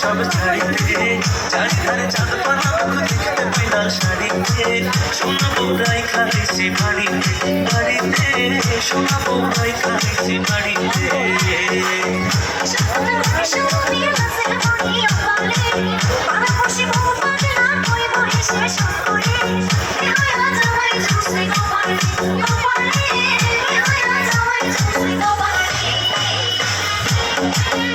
সব ছাড়িতে চারিধারে চাঁদ পানা দেখতে না শাড়িতে সোনা বউরাই খালিছি বাড়িতে বাড়িতে সোনা খালি সে বাড়িতে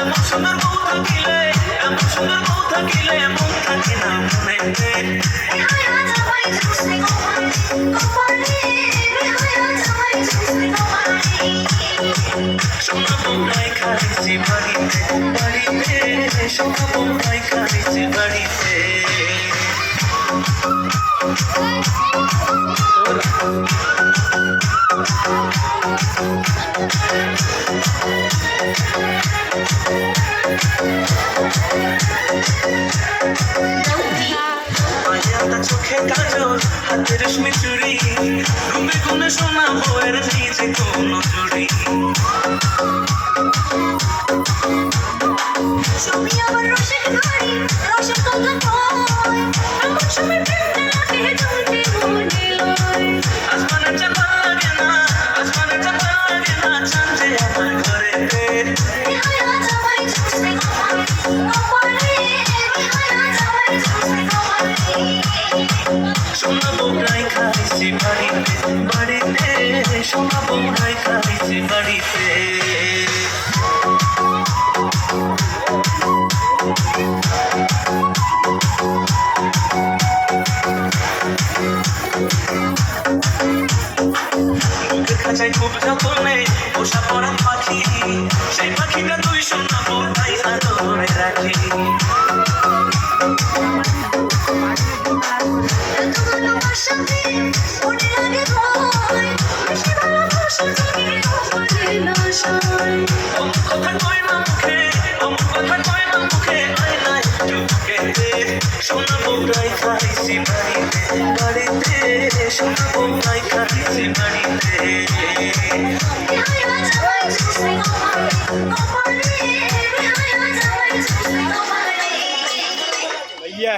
এমন সুন্দর বউ থাকিলে, এমন সুন্দর বউ থাকিলে এমন থাকে না মনেতে সোনা বউরাই খাইছি বাড়িতে বাড়িতে। সোনা বউরাই খাইছি বাড়িতে। মায়াটা চোখে কাজল হাতে রেশমি চুড়ি ঘুমে ঘুমে সোনা বউয়ের নিচে কোনো চুড়ি ছবি বউরাই খাইছি বাড়িতে। মুখের খাঁচায় খুব যতনে পোষা পড়া পাখি সেই পাখিটা সোনা বউরাই খাইছি বাড়িতে বাড়িতে সোনা বউরাই খাইছি বাড়িতে নিহায়া